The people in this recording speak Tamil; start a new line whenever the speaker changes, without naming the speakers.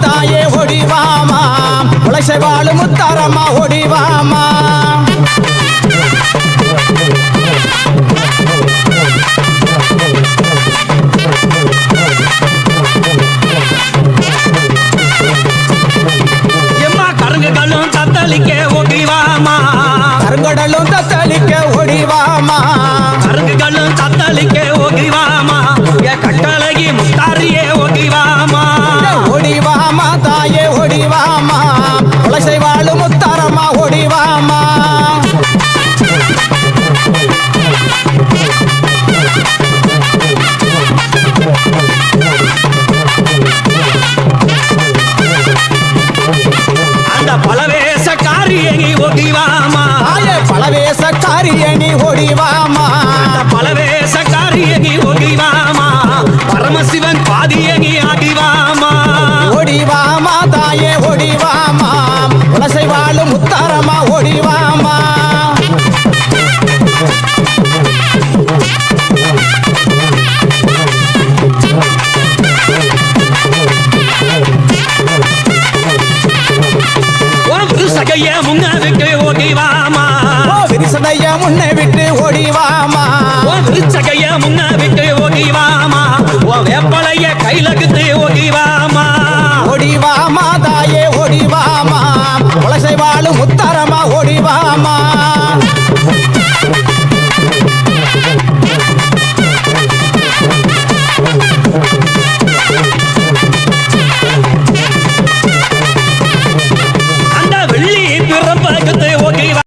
தாயே ஒடிவாமா? உழைச்சை வாழும் முத்தாரம்மா ஒடிவாமா?
பலவேசக்காரியணி ஒடிவாமா
பலவேசக்காரியணி ஒடிவாமா
பலவேசக்காரியணி ஒடிவாமா பரமசிவன் பாதியணி அடிவாமா சடைய முன்ன விட்டு ஓடிவாமா
விரிசடைய முன்ன விட்டு ஓடிவாமா?
சடைய முன்ன விட்டு ஓடிவாமா? ஓ வேப்பலைய கையிலகுத்து